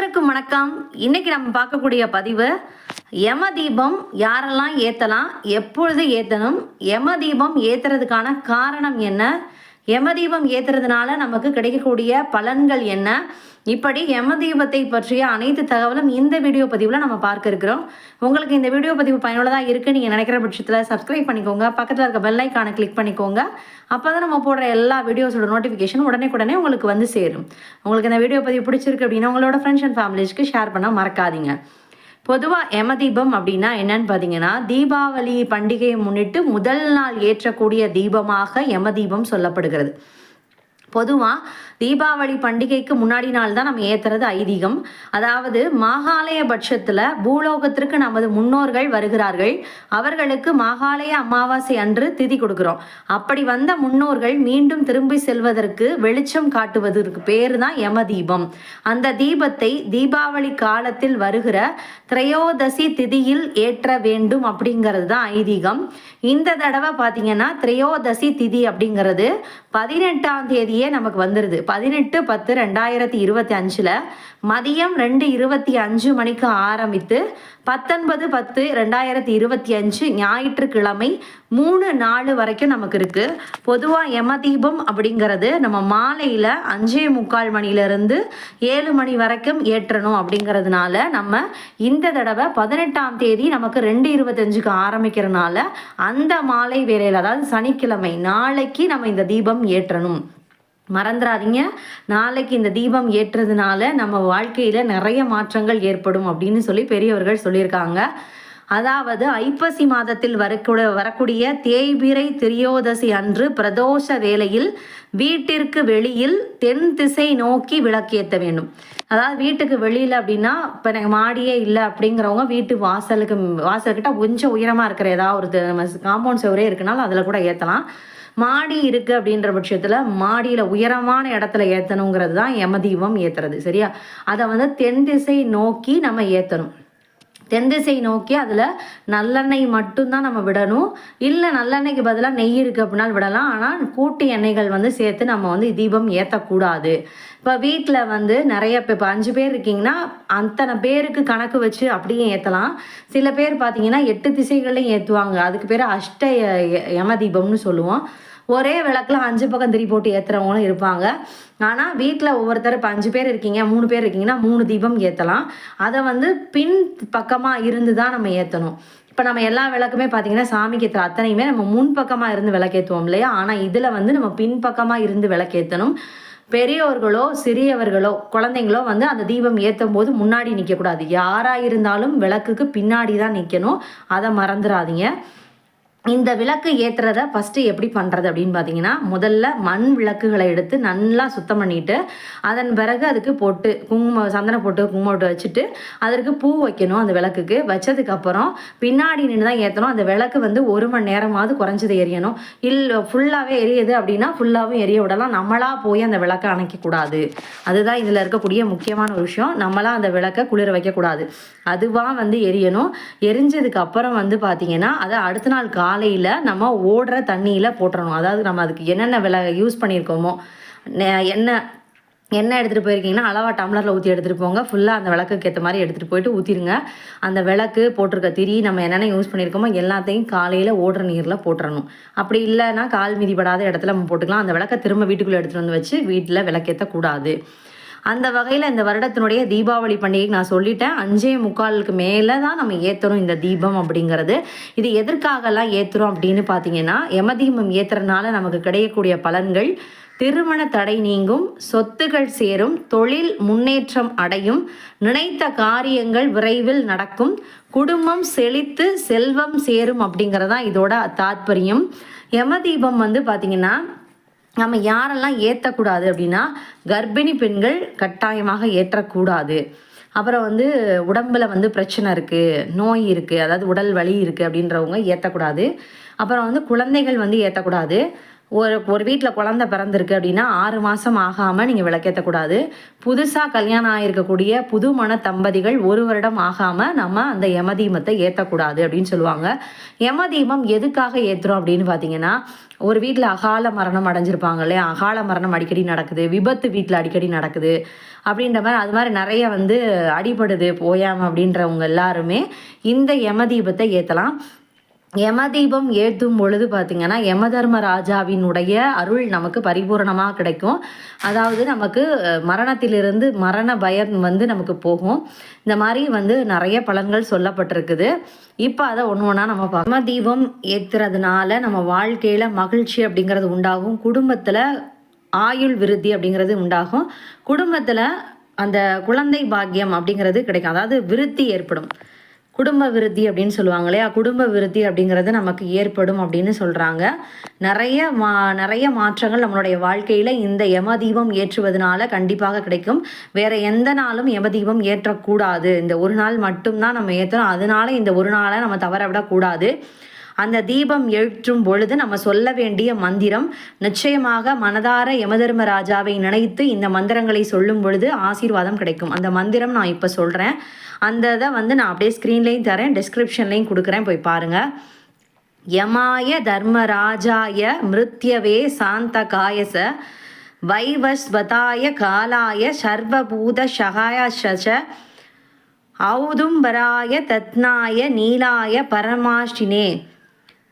அனைவருக்கும் வணக்கம். இன்னைக்கு நம்ம பார்க்கக்கூடிய பதிவு யம தீபம் யாரெல்லாம் ஏற்றலாம் எப்பொழுது ஏற்றணும் யம தீபம் ஏற்றுறதுக்கான காரணம் என்ன யமதீபம் ஏத்துறதுனால ஏற்றுறதுனால நமக்கு கிடைக்கக்கூடிய பலன்கள் என்ன? இப்படி யமதீபத்தை பற்றிய அனைத்து தகவலும் இந்த வீடியோ பதிவில் நம்ம பார்க்க இருக்கிறோம் உங்களுக்கு இந்த வீடியோ பதிவு பயனுள்ளதாக இருக்குது நீங்கள் நினைக்கிற பட்சத்தில் சப்ஸ்கிரைப் பண்ணிக்கோங்க. பக்கத்தில் இருக்க பெல் ஐக்கானை கிளிக் பண்ணிக்கோங்க. அப்போ தான் நம்ம போடுற எல்லா வீடியோஸோட நோட்டிஃபிகேஷன் உடனே உடனே உங்களுக்கு வந்து சேரும். உங்களுக்கு இந்த வீடியோ பதிவு பிடிச்சிருக்கு அப்படின்னா உங்களோட ஃப்ரெண்ட்ஸ் அண்ட் ஃபேமிலிஸ்க்கு ஷேர் பண்ண மறக்காதீங்க. பொதுவாக எம தீபம் அப்படின்னா என்னன்னு பார்த்தீங்கன்னா தீபாவளி பண்டிகையை முன்னிட்டு முதல் நாள் ஏற்றக்கூடிய தீபமாக யம தீபம் சொல்லப்படுகிறது. பொதுவாக தீபாவளி பண்டிகைக்கு முன்னாடி நாள் தான் நம்ம ஏற்றுறது ஐதீகம். அதாவது மாகாலய பட்சத்தில் பூலோகத்திற்கு நமது முன்னோர்கள் வருகிறார்கள். அவர்களுக்கு மாகாலய அமாவாசை அன்று திதி கொடுக்குறோம். அப்படி வந்த முன்னோர்கள் மீண்டும் திரும்பி செல்வதற்கு வெளிச்சம் காட்டுவதற்கு பேர் தான் யம தீபம் அந்த தீபத்தை தீபாவளி காலத்தில் வருகிற திரையோதசி திதியில் ஏற்ற வேண்டும் அப்படிங்கிறது தான் ஐதீகம். இந்த தடவை பார்த்தீங்கன்னா திரையோதசி திதி அப்படிங்கிறது பதினெட்டாம் தேதியே நமக்கு வந்துடுது பதினெட்டு பத்து ரெண்டாயிரத்தி இருபத்தி அஞ்சில் மதியம் ரெண்டு இருபத்தி அஞ்சு மணிக்கு ஆரம்பித்து பத்தொன்பது பத்து ரெண்டாயிரத்தி இருபத்தி அஞ்சு ஞாயிற்றுக்கிழமை மூணு நாலு வரைக்கும் நமக்கு இருக்குது பொதுவாக யமதீபம் அப்படிங்கிறது நம்ம மாலையில் அஞ்சே முக்கால் மணிலேருந்து ஏழு மணி வரைக்கும் ஏற்றணும் அப்படிங்கிறதுனால நம்ம இந்த தடவை பதினெட்டாம் தேதி நமக்கு ரெண்டு இருபத்தஞ்சுக்கு ஆரம்பிக்கிறனால அந்த மாலை வேலையில் அதாவது சனிக்கிழமை நாளைக்கு நம்ம இந்த தீபம் ஏற்றணும். மறந்துடாதீங்க நாளைக்கு இந்த தீபம் ஏற்றுறதுனால நம்ம வாழ்க்கையில் நிறைய மாற்றங்கள் ஏற்படும் அப்படின்னு சொல்லி பெரியவர்கள் சொல்லியிருக்காங்க. அதாவது ஐப்பசி மாதத்தில் வரக்கூட வரக்கூடிய தேய்பிரை திரியோதசி அன்று பிரதோஷ வேளையில் வீட்டிற்கு வெளியில் தென் திசை நோக்கி விளக்கேற்ற வேண்டும். அதாவது வீட்டுக்கு வெளியில் அப்படின்னா இப்போ எனக்கு மாடியே இல்லை அப்படிங்கிறவங்க வீட்டு வாசலுக்கு வாசல்கிட்ட கொஞ்சம் உயரமாக இருக்கிற ஏதாவது ஒரு காம்பவுண்ட் சுவரே இருக்குனாலும் அதில் கூட ஏற்றலாம் மாடி இருக்குது அப்படின்ற பட்சத்தில் மாடியில் உயரமான இடத்துல ஏற்றணுங்கிறது தான் யமதீபம் ஏற்றுறது சரியா? அதை வந்து தென் திசை நோக்கி நம்ம ஏற்றணும் தென்திசை நோக்கி அதில் நல்லெண்ணெய் மட்டும்தான் நம்ம விடணும். இல்லை நல்லெண்ணெய்க்கு பதிலாக நெய் இருக்குது அப்படின்னாலும் விடலாம். ஆனால் கூட்டு எண்ணெய்கள் வந்து சேர்த்து நம்ம வந்து தீபம் ஏற்றக்கூடாது இப்போ வீட்டில் வந்து நிறைய இப்போ இப்போ அஞ்சு பேர் இருக்கீங்கன்னா அத்தனை பேருக்கு கணக்கு வச்சு அப்படியே ஏற்றலாம் சில பேர் பார்த்தீங்கன்னா எட்டு திசைகளையும் ஏற்றுவாங்க அதுக்கு பேர் அஷ்ட யம தீபம்னு சொல்லுவோம். ஒரே விளக்கில் அஞ்சு பக்கம் திரி போட்டு ஏற்றுறவங்களும் இருப்பாங்க. ஆனால் வீட்டில் ஒவ்வொருத்தர் இப்போ அஞ்சு பேர் இருக்கீங்க மூணு பேர் இருக்கீங்கன்னா மூணு தீபம் ஏற்றலாம் அதை வந்து பின் பக்கமாக இருந்து தான் நம்ம ஏற்றணும் இப்போ நம்ம எல்லா விளக்குமே பார்த்தீங்கன்னா சாமிக்கு ஏற்றுற அத்தனையுமே நம்ம முன் பக்கமாக இருந்து விளக்கேற்றுவோம் இல்லையா? ஆனால் இதில் வந்து நம்ம பின் பக்கமாக இருந்து விளக்கேற்றணும் பெரியோர்களோ சிறியவர்களோ குழந்தைங்களோ வந்து அந்த தீபம் ஏற்றும் போது முன்னாடி நிற்கக்கூடாது யாராக இருந்தாலும் விளக்குக்கு பின்னாடி தான் நிற்கணும் அதை மறந்துடாதீங்க இந்த விளக்கு ஏற்றுறத ஃபஸ்ட்டு எப்படி பண்ணுறது அப்படின்னு பார்த்தீங்கன்னா முதல்ல மண் விளக்குகளை எடுத்து நல்லா சுத்தம் பண்ணிட்டு அதன் பிறகு அதுக்கு பொட்டு குங்குமம் சந்தன போட்டு குங்குமம் போட்டு வச்சுட்டு அதற்கு பூ வைக்கணும் அந்த விளக்குக்கு. வச்சதுக்கப்புறம் பின்னாடி நின்று தான் ஏற்றணும் அந்த விளக்கு வந்து ஒரு மணி நேரமாவது குறைஞ்சது எரியணும். இல்லை ஃபுல்லாகவே எரியுது அப்படின்னா ஃபுல்லாகவும் எரிய விடலாம். நம்மளாக போய் அந்த விளக்கை அணைக்கக்கூடாது. அதுதான் இதில் இருக்கக்கூடிய முக்கியமான ஒரு விஷயம். நம்மளாக அந்த விளக்கை குளிர வைக்கக்கூடாது. அதுவாக வந்து எரியணும். எரிஞ்சதுக்கப்புறம் வந்து பார்த்திங்கன்னா அதை அடுத்த நாள் காலையில் நம்ம ஓடுற தண்ணியில் போட்டுறணும். அதாவது நம்ம அதுக்கு என்னென்ன விலை யூஸ் பண்ணியிருக்கோமோ நெ- எண்ணெய் எண்ணெய் எடுத்துகிட்டு போயிருக்கீங்கன்னா அளவாக டம்ளரில் ஊற்றி எடுத்துகிட்டு போங்க. ஃபுல்லாக அந்த விளக்குக்கு ஏற்ற மாதிரி எடுத்துகிட்டு போயிட்டு ஊற்றிடுங்க அந்த விளக்கு போட்டிருக்க திரி நம்ம என்னென்ன யூஸ் பண்ணியிருக்கோமோ எல்லாத்தையும் காலையில் ஓடுற நீரில் போட்டுறணும். அப்படி இல்லைன்னா கால் மிதிப்படாத இடத்துல நம்ம போட்டுக்கலாம். அந்த விளக்கை திரும்ப வீட்டுக்குள்ளே எடுத்துகிட்டு வந்து வச்சு வீட்டில் விளக்கேற்றக்கூடாது அந்த வகையில் இந்த வருடத்தினுடைய தீபாவளி பண்டிகைக்கு நான் சொல்லிட்டேன். அஞ்சே முக்காலுக்கு மேலே தான் நம்ம ஏற்றுறோம் இந்த தீபம் அப்படிங்கிறது. இது எதற்காகலாம் ஏற்றுறோம் அப்படின்னு பார்த்தீங்கன்னா யம தீபம் ஏற்றுறதுனால நமக்கு கிடைக்கக்கூடிய பலன்கள் திருமண தடை நீங்கும் சொத்துகள் சேரும் தொழில் முன்னேற்றம் அடையும் நினைத்த காரியங்கள் விரைவில் நடக்கும் குடும்பம் செழித்து செல்வம் சேரும் அப்படிங்கிறதான் இதோட தாத்பரியம். யம தீபம் வந்து பார்த்திங்கன்னா நம்ம யாரெல்லாம் ஏற்றக்கூடாது அப்படின்னா கர்ப்பிணி பெண்கள் கட்டாயமாக ஏற்றக்கூடாது. அப்புறம் வந்து உடம்புல வந்து பிரச்சனை இருக்குது நோய் இருக்குது அதாவது உடல் வலி இருக்குது அப்படின்றவங்க ஏற்றக்கூடாது அப்புறம் வந்து குழந்தைகள் வந்து ஏற்றக்கூடாது ஒரு ஒரு வீட்டில் குழந்த பிறந்திருக்கு அப்படின்னா ஆறு மாதம் ஆகாமல் நீங்கள் விளக்கேற்றக்கூடாது புதுசாக கல்யாணம் ஆகிருக்கக்கூடிய புது மன தம்பதிகள் ஒரு வருடம் ஆகாமல் நம்ம அந்த யமதீமத்தை ஏற்றக்கூடாது அப்படின்னு சொல்லுவாங்க. யமதீமம் எதுக்காக ஏற்றுறோம் அப்படின்னு பார்த்தீங்கன்னா ஒரு வீட்டில் அகால மரணம் அடைஞ்சிருப்பாங்க இல்லையா? அகால மரணம் அடிக்கடி நடக்குது விபத்து வீட்டில் அடிக்கடி நடக்குது அப்படின்ற மாதிரி அது மாதிரி நிறைய வந்து அடிபடுது போயாம அப்படின்றவங்க எல்லாருமே இந்த யமதீபத்தை ஏற்றலாம் யமதீபம் ஏற்றும் பொழுது பார்த்திங்கன்னா யமதர்ம ராஜாவினுடைய அருள் நமக்கு பரிபூரணமாக கிடைக்கும். அதாவது நமக்கு மரணத்திலிருந்து மரண பயம் வந்து நமக்கு போகும். இந்த மாதிரி வந்து நிறைய பலன்கள் சொல்லப்பட்டிருக்குது. இப்போ அதை ஒன்று ஒன்றா நம்ம பார்க்கலாம் யமதீபம் ஏற்றுறதுனால நம்ம வாழ்க்கையில் மகிழ்ச்சி அப்படிங்கிறது உண்டாகும். குடும்பத்தில் ஆயுள் விருத்தி அப்படிங்கிறது உண்டாகும். குடும்பத்தில் அந்த குழந்தை பாக்கியம் அப்படிங்கிறது கிடைக்கும். அதாவது விருத்தி ஏற்படும். குடும்ப விருத்தி அப்படின்னு சொல்லுவாங்க இல்லையா? குடும்ப விருத்தி அப்படிங்கிறது நமக்கு ஏற்படும் அப்படின்னு சொல்கிறாங்க நிறைய மா நிறைய மாற்றங்கள் நம்மளுடைய வாழ்க்கையில் இந்த யமதீபம் ஏற்றுவதனால கண்டிப்பாக கிடைக்கும். வேறு எந்த நாளும் யமதீபம் ஏற்றக்கூடாது. இந்த ஒரு நாள் மட்டும்தான் நம்ம ஏற்றுறோம் அதனால இந்த ஒரு நாளை நம்ம தவற விடக்கூடாது. அந்த தீபம் ஏற்றும் பொழுது நம்ம சொல்ல வேண்டிய மந்திரம் நிச்சயமாக மனதார யமதர்மராஜாவை நினைத்து இந்த மந்திரங்களை சொல்லும் பொழுது ஆசீர்வாதம் கிடைக்கும். அந்த மந்திரம் நான் இப்போ சொல்கிறேன் அந்த இதை வந்து நான் அப்படியே ஸ்க்ரீன்லேயும் தரேன் டிஸ்கிரிப்ஷன்லேயும் கொடுக்குறேன். போய் பாருங்கள் யமாய தர்மராஜாய மிருத்யவே சாந்த காயச வைவஸ்வதாய காலாய சர்வபூத சகாயச ஔதும்பராய தத்னாய நீலாய பரமாஷ்டினே.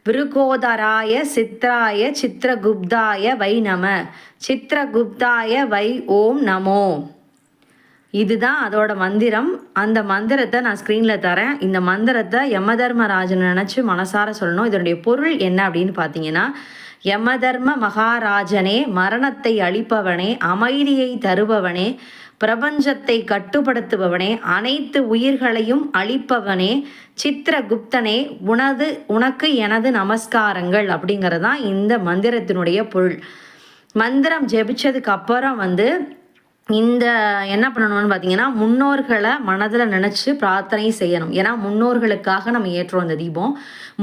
விருகோதராய சித்ராய சித்திரகுப்தாய வை நம சித்திரகுப்தாய வை ஓம் நமோ. இதுதான் அதோட மந்திரம். அந்த மந்திரத்தை நான் ஸ்க்ரீனில் தரேன். இந்த மந்திரத்தை யமதர்மராஜன் நினச்சி மனசார சொல்லணும். இதனுடைய பொருள் என்ன அப்படின்னு பார்த்தீங்கன்னா யமதர்ம மகாராஜனே மரணத்தை அழிப்பவனே அமைதியை தருபவனே பிரபஞ்சத்தை கட்டுப்படுத்துபவனே அனைத்து உயிர்களையும் அழிப்பவனே சித்திரகுப்தனே உனது உனக்கு எனது நமஸ்காரங்கள் அப்படிங்கிறது தான் இந்த மந்திரத்தினுடைய பொருள். மந்திரம் ஜெபிச்சதுக்கு அப்புறம் வந்து இந்த என்ன பண்ணணும்னு பார்த்தீங்கன்னா முன்னோர்களை மனதில் நினச்சி பிரார்த்தனை செய்யணும். ஏன்னா முன்னோர்களுக்காக நம்ம ஏற்றுறோம் இந்த தீபம்.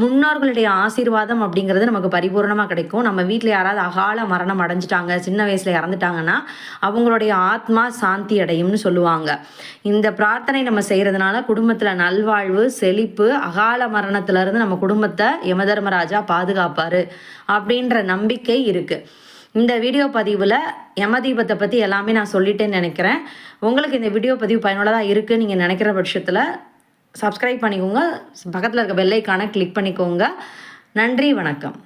முன்னோர்களுடைய ஆசீர்வாதம் அப்படிங்கிறது நமக்கு பரிபூர்ணமாக கிடைக்கும். நம்ம வீட்டில் யாராவது அகால மரணம் அடைஞ்சிட்டாங்க சின்ன வயசில் இறந்துட்டாங்கன்னா அவங்களுடைய ஆத்மா சாந்தி அடையும்னு சொல்லுவாங்க. இந்த பிரார்த்தனை நம்ம செய்கிறதுனால குடும்பத்தில் நல்வாழ்வு செழிப்பு அகால மரணத்திலிருந்து நம்ம குடும்பத்தை யமதர்மராஜா பாதுகாப்பார் அப்படின்ற நம்பிக்கை இருக்குது இந்த வீடியோ பதிவில் யமதீபத்தை பற்றி எல்லாமே நான் சொல்லிட்டேன்னு நினைக்கிறேன். உங்களுக்கு இந்த வீடியோ பதிவு பயனுள்ளதாக இருக்குதுன்னு நீங்கள் நினைக்கிற பட்சத்தில் சப்ஸ்கிரைப் பண்ணிக்கோங்க. பக்கத்தில் இருக்க பெல்லைக்கான கிளிக் பண்ணிக்கோங்க. நன்றி வணக்கம்.